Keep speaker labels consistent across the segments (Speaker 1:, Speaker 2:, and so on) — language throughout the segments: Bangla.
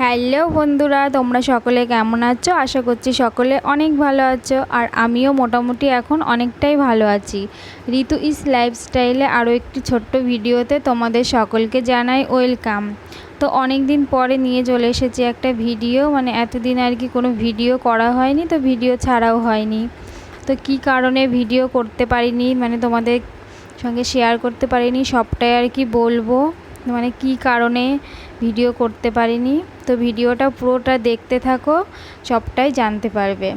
Speaker 1: হ্যালো বন্ধুরা, তোমরা সকলে কেমন আছো? আশা করছি সকলে অনেক ভালো আছো আর আমিও মোটামুটি এখন অনেকটাই ভালো আছি। ঋতু ইস লাইফস্টাইলে আরও একটি ছোট্ট ভিডিওতে তোমাদের সকলকে জানাই ওয়েলকাম। তো অনেক দিন পরে নিয়ে চলে এসেছি একটা ভিডিও মানে এতদিন আর কি কোনো ভিডিও করা হয়নি, তো ভিডিও ছাড়াও হয়নি। তো কি কারণে ভিডিও করতে পারিনি মানে তোমাদের সঙ্গে শেয়ার করতে পারিনি, সবটাই আর কি বলব। মানে কি কারণে ভিডিও করতে পারিনি। তো ভিডিওটা পুরোটা দেখতে থাকো, সবটাই জানতে পারবে।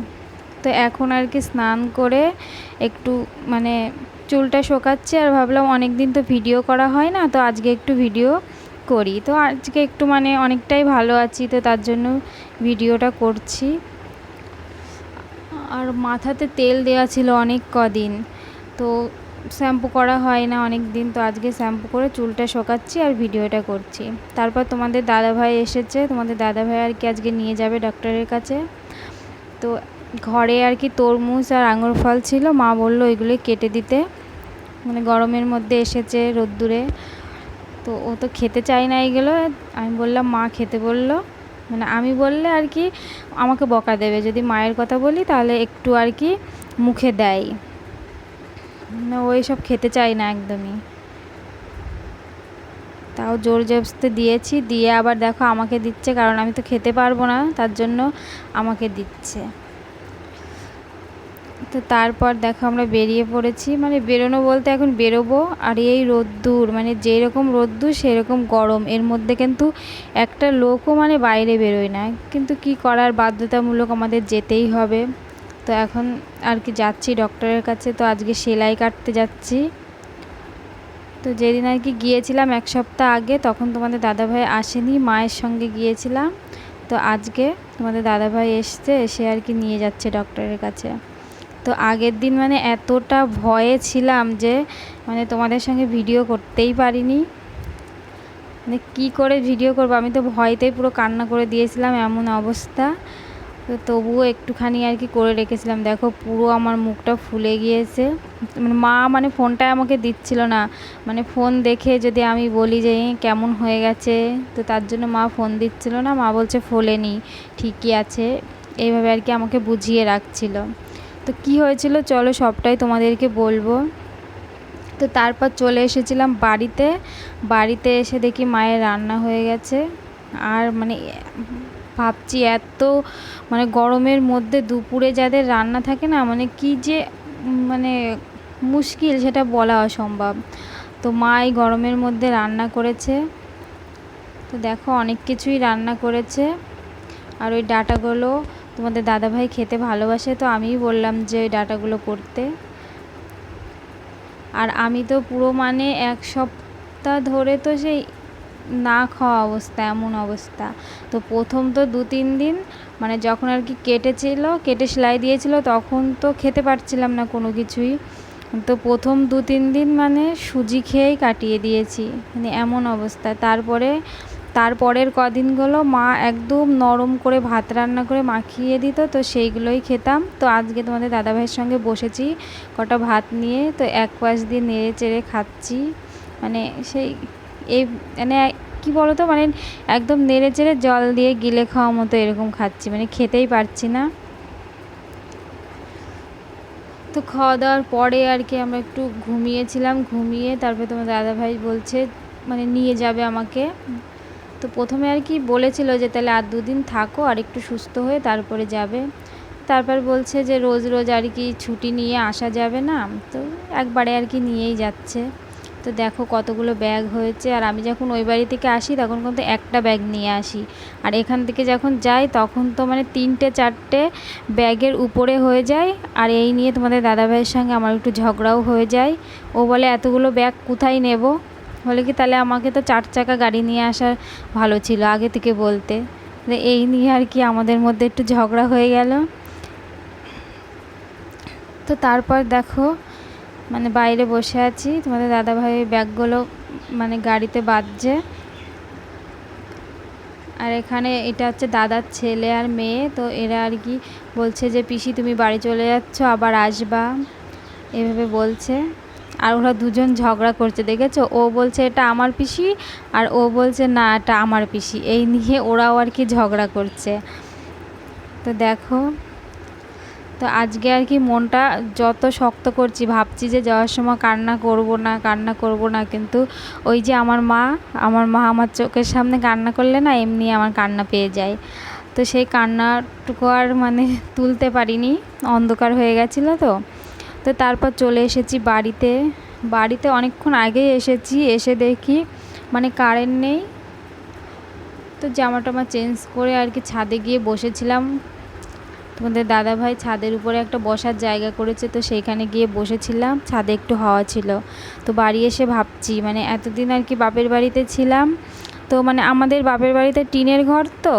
Speaker 1: তো এখন আর কি স্নান করে একটু মানে চুলটা শোকাচ্ছে আর ভাবলাম অনেক দিন তো ভিডিও করা হয় না, তো আজকে একটু ভিডিও করি। তো আজকে একটু মানে অনেকটাই ভালো আছি, তো তার জন্য ভিডিওটা করছি। আর মাথাতে তেল দেওয়া ছিল অনেক কদিন, তো শ্যাম্পু করা হয় না অনেক দিন তো আজকে শ্যাম্পু করে চুলটা শোকাচ্ছি আর ভিডিওটা করছি। তারপর তোমাদের দাদাভাই এসেছে, তোমাদের দাদাভাই আর কি আজকে নিয়ে যাবে ডক্টরের কাছে। তো ঘরে আর কি তরমুজ আর আঙুর ফল ছিল, মা বলল ওইগুলো কেটে দিতে। মানে গরমের মধ্যে এসেছে রোদ্দুরে। তো ও তো খেতে চায় না এইগুলো, আমি বললাম, মা খেতে বলল। মানে আমি বললে আর কি, আমাকে বকা দেবে। যদি মায়ের কথা বলি তাহলে একটু আর কি মুখে দেয়। ওই সব খেতে চাই না একদমই। তাও জোর জবস্তে দিয়েছি, দিয়ে আবার দেখো আমাকে দিচ্ছে, কারণ আমি তো খেতে পারব না, তার জন্য আমাকে দিচ্ছে। তো তারপর দেখো আমরা বেরিয়ে পড়েছি মানে বেরোনো বলতে এখন বেরোবো, আর এই রোদ্দুর মানে যেই রকম রোদ্দুর, সেরকম গরম। এর মধ্যে কিন্তু একটা লোকও মানে বাইরে বেরোয় না। কিন্তু কি করার, বাধ্যতামূলক আমাদের যেতেই হবে। তো এখন আর কি যাচ্ছি ডক্টরের কাছে। তো আজকে সেলাই কাটতে যাচ্ছি। তো যেদিন আর কি গিয়েছিলাম এক সপ্তাহ আগে, তখন তোমাদের দাদাভাই আসেনি, মায়ের সঙ্গে গিয়েছিলাম। তো আজকে তোমাদের দাদাভাই এসছে, এসে আর কি নিয়ে যাচ্ছে ডক্টরের কাছে। তো আগের দিন মানে এতটা ভয়ে ছিলাম যে মানে তোমাদের সঙ্গে ভিডিও করতেই পারিনি। মানে কী করে ভিডিও করব? আমি তো ভয়তেই পুরো কান্না করে দিয়েছিলাম এমন অবস্থা। তো তবুও একটুখানি আর কি করে রেখেছিলাম। দেখো পুরো আমার মুখটা ফুলে গিয়েছে। মানে মা মানে ফোনটা আমাকে দিচ্ছিল না। মানে ফোন দেখে যদি আমি বলি যে কেমন হয়ে গেছে? তো তার জন্য মা ফোন দিচ্ছিল না। মা বলছে, ফোলেনি, ঠিকই আছে। এইভাবে আর কি আমাকে বুঝিয়ে রাখছিল। তো কি হয়েছিল? চলো সবটাই তোমাদেরকে বলব। তো তারপর চলে এসেছিলাম বাড়িতে। বাড়িতে এসে দেখি মায়ের রান্না হয়ে গেছে। আর মানে ভাবছি এত মানে গরমের মধ্যে দুপুরে যাদের রান্না থাকে না মানে কি যে মানে মুশকিল সেটা বলা অসম্ভব। তো মা এই গরমের মধ্যে রান্না করেছে। তো দেখো অনেক কিছুই রান্না করেছে। আর ওই ডাটাগুলো তোমাদের দাদাভাই খেতে ভালোবাসে, তো আমিই বললাম যে ওই ডাটাগুলো করতে। আর আমি তো পুরো মানে এক সপ্তাহ ধরে তো সেই না খাওয়া অবস্থা, এমন অবস্থা। তো প্রথম তো দু তিন দিন মানে যখন আর কি কেটেছিল, কেটে সেলাই দিয়েছিল, তখন তো খেতে পারছিলাম না কোনো কিছুই। তো প্রথম দু তিন দিন মানে সুজি খেয়েই কাটিয়ে দিয়েছি মানে এমন অবস্থা। তারপরে, তারপরের কদিনগুলো মা একদম নরম করে ভাত রান্না করে মাখিয়ে দিত, তো সেইগুলোই খেতাম। তো আজকে তোমাদের দাদাভাইয়ের সঙ্গে বসেছি, কটা ভাত নিয়ে, তো এক পাশ দিয়ে নেড়ে চেড়ে খাচ্ছি। মানে সেই এই মানে কী বলো তো মানে একদম নেড়ে চেড়ে জল দিয়ে গিলে খাওয়া মতো এরকম খাচ্ছি। মানে খেতেই পারছি না। তো খাওয়া দাওয়ার পরে আর কি আমরা একটু ঘুমিয়েছিলাম। ঘুমিয়ে তারপরে তোমার দাদাভাই বলছে মানে নিয়ে যাবে আমাকে। তো প্রথমে আর কি বলেছিল যে, তাহলে আর দুদিন থাকো, আর একটু সুস্থ হয়ে তারপরে যাবে। তারপর বলছে যে, রোজ রোজ আর কি ছুটি নিয়ে আসা যাবে না। তো একবারে আর কি নিয়েই যাচ্ছে। তো দেখো কতগুলো ব্যাগ হয়েছে। আর আমি যখন ওই বাড়ি থেকে আসি, তখন কিন্তু একটা ব্যাগ নিয়ে আসি। আর এখান থেকে যখন যাই, তখন তো মানে তিনটে, চারটে ব্যাগের উপরে হয়ে যায়। আর এই নিয়ে তোমাদের দাদাভাইয়ের সঙ্গে আমার একটু ঝগড়াও হয়ে যায়। ও বলে, এতগুলো ব্যাগ কোথায় নেব? বলে কি, তাহলে আমাকে তো চার চাকা গাড়ি নিয়ে আসার ভালো ছিল আগে থেকে বলতে। এই নিয়ে আর কি আমাদের মধ্যে একটু ঝগড়া হয়ে গেল। তো তারপর দেখো মানে বাইরে বসে আছি। তোমাদের দাদাভাই ব্যাগগুলো মানে গাড়িতে বাজছে আর এখানে এটা হচ্ছে দাদার ছেলে আর মেয়ে। তো এরা আর কি বলছে যে, পিসি, তুমি বাড়ি চলে যাচ্ছ, আবার আসবা। এভাবে বলছে। আর ওরা দুজন ঝগড়া করছে, দেখেছ? ও বলছে, এটা আমার পিসি। আর ও বলছে, না, এটা আমার পিসি। এই নিয়ে ওরাও আর কি ঝগড়া করছে। তো দেখো তো আজকে আর কি মনটা যত শক্ত করছি, ভাবছি যে যাওয়ার সময় কান্না করব না, কান্না করব না। কিন্তু ওই যে আমার মা আমার মা আমার চোখের সামনে কান্না করলে না এমনি আমার কান্না পেয়ে যায়। তো সেই কান্নাটুকু আর মানে তুলতে পারিনি, অন্ধকার হয়ে গেছিল তো। তো তারপর চলে এসেছি বাড়িতে। বাড়িতে অনেকক্ষণ আগেই এসেছি, এসে দেখি মানে কারেন্ট নেই। তো জামা টামা চেঞ্জ করে আর কি ছাদে গিয়ে বসেছিলাম। তোমাদের দাদাভাই ছাদের উপরে একটা বসার জায়গা করেছে, তো সেইখানে গিয়ে বসেছিলাম, ছাদে একটু হাওয়া ছিল। তো বাড়ি এসে ভাবছি মানে এতদিন আর কি বাপের বাড়িতে ছিলাম। তো মানে আমাদের বাপের বাড়িতে টিনের ঘর তো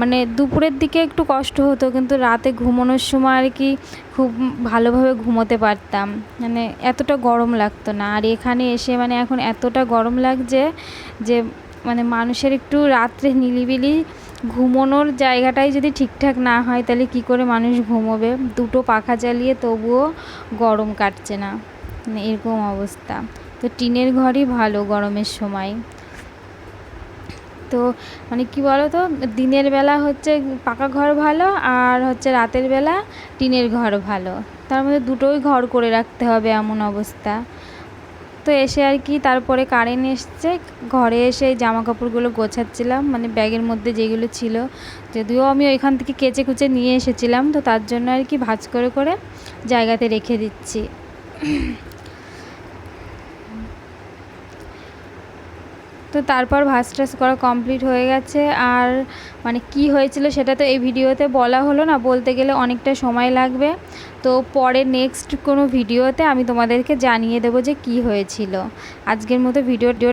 Speaker 1: মানে দুপুরের দিকে একটু কষ্ট হতো, কিন্তু রাতে ঘুমানোর সময় আর কি খুব ভালোভাবে ঘুমোতে পারতাম। মানে এতটা গরম লাগতো না, আর এখানে এসে মানে এখন এতটা গরম লাগছে যে মানে মানুষের একটু রাত্রে নিলিবিলি ঘুমোনোর জায়গাটাই যদি ঠিকঠাক না হয়, তাহলে কি করে মানুষ ঘুমোবে? দুটো পাখা চালিয়ে তবুও গরম কাটছে না। মানে এরকম অবস্থা। তো টিনের ঘরই ভালো গরমের সময়। তো মানে কি বলো তো দিনের বেলা হচ্ছে পাকা ঘর ভালো আর হচ্ছে রাতের বেলা টিনের ঘর ভালো। তার মধ্যে দুটোই ঘর করে রাখতে হবে এমন অবস্থা। তো এসে আর কি তারপরে কারেন্ট এসছে, ঘরে এসে জামা কাপড়গুলো গোছাচ্ছিলাম মানে ব্যাগের মধ্যে যেগুলো ছিল, যদিও আমি ওইখান থেকে কেচে কুচে নিয়ে এসেছিলাম, তো তার জন্য আর কি ভাজ করে করে জায়গাতে রেখে দিচ্ছি। তো তারপর ভাস টাস করা কমপ্লিট হয়ে গেছে। আর মানে কি হয়েছিল সেটা তো এই ভিডিওতে বলা হলো না, বলতে গেলে অনেকটা সময় লাগবে। তো পরে নেক্সট কোনো ভিডিওতে আমি তোমাদেরকে জানিয়ে দেবো যে কি হয়েছিল। আজকের মতো ভিডিও